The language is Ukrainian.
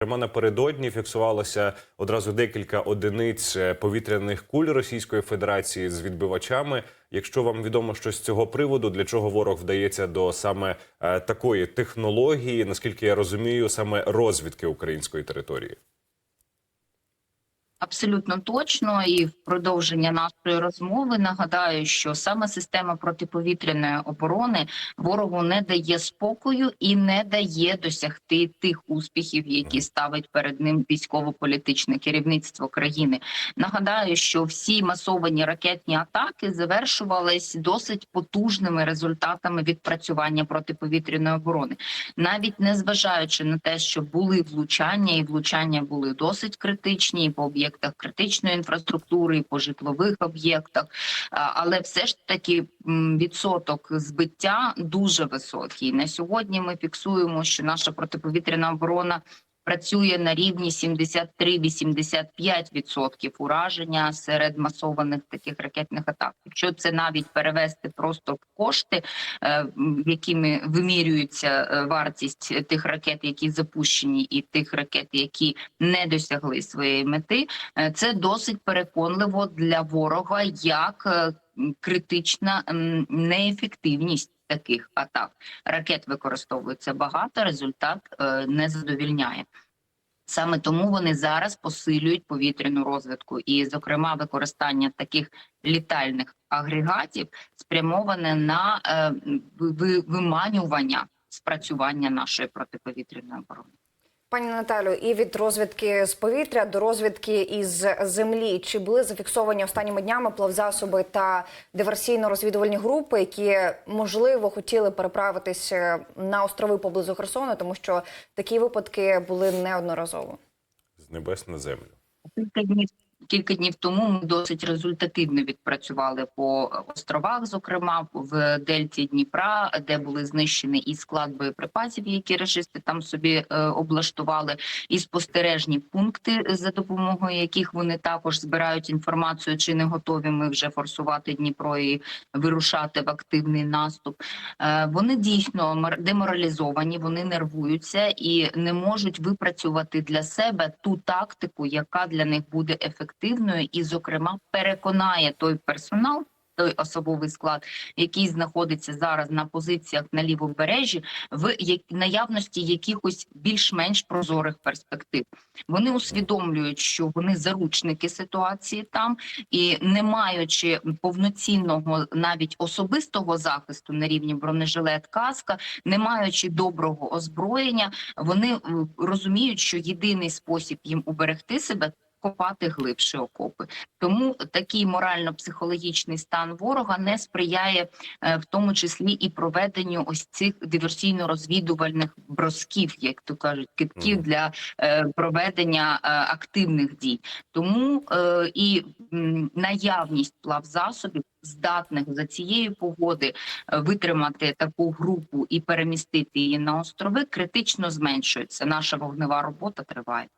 Прямо напередодні фіксувалося одразу декілька одиниць е, повітряних куль Російської Федерації з відбивачами. Якщо вам відомо щось з цього приводу, для чого ворог вдається до саме е, такої технології, наскільки я розумію, саме розвідки української території? Абсолютно точно, і в продовження нашої розмови нагадаю, що саме система протиповітряної оборони ворогу не дає спокою і не дає досягти тих успіхів, які ставить перед ним військово-політичне керівництво країни. Нагадаю, що всі масовані ракетні атаки завершувались досить потужними результатами відпрацювання протиповітряної оборони, навіть не зважаючи на те, що були влучання, і влучання були досить критичні і по об'єктах критичної інфраструктури, і по житлових об'єктах. Але все ж таки відсоток збиття дуже високий. На сьогодні ми фіксуємо, що наша протиповітряна оборона. Працює на рівні 73-85% ураження серед масованих таких ракетних атак. Якщо це навіть перевести просто в кошти, е, якими вимірюється е, вартість тих ракет, які запущені, і тих ракет, які не досягли своєї мети, е, це досить переконливо для ворога як критична неефективність таких атак. Ракет використовується багато, результат е, не задовільняє. Саме тому вони зараз посилюють повітряну розвідку, і, зокрема, використання таких літальних агрегатів спрямоване на е, ви- ви- виманювання спрацювання нашої протиповітряної оборони. Пані Наталю, і від розвідки з повітря до розвідки із землі. Чи були зафіксовані останніми днями плавзасоби та диверсійно-розвідувальні групи, які можливо хотіли переправитись е, на острови поблизу Херсону, тому що такі випадки були неодноразово? З небес на землю. Кілька днів тому ми досить результативно відпрацювали по островах, зокрема в Дельті Дніпра, де були знищені і склад боєприпасів, які рашисти там собі е, облаштували, і спостережні пункти, за допомогою яких вони також збирають інформацію, чи не готові ми вже форсувати Дніпро і вирушати в активний наступ. Е, Вони дійсно мор- деморалізовані, вони нервуються і не можуть випрацювати для себе ту тактику, яка для них буде ефективною, і, зокрема, переконає той персонал. Той особовий склад, який знаходиться зараз на позиціях на лівобережжі, в наявності якихось більш-менш прозорих перспектив. Вони усвідомлюють, що вони заручники ситуації там, і не маючи повноцінного навіть особистого захисту на рівні бронежилет, каска, не маючи доброго озброєння, вони розуміють, що єдиний спосіб їм уберегти себе. Копати глибше окопи, тому такий морально-психологічний стан ворога не сприяє, е, в тому числі і проведенню ось цих диверсійно-розвідувальних бросків, як то кажуть, китків для е, проведення е, активних дій. Тому і наявність плавзасобів, здатних за цієї погоди витримати таку групу і перемістити її на острови, критично зменшується. Наша вогнева робота триває.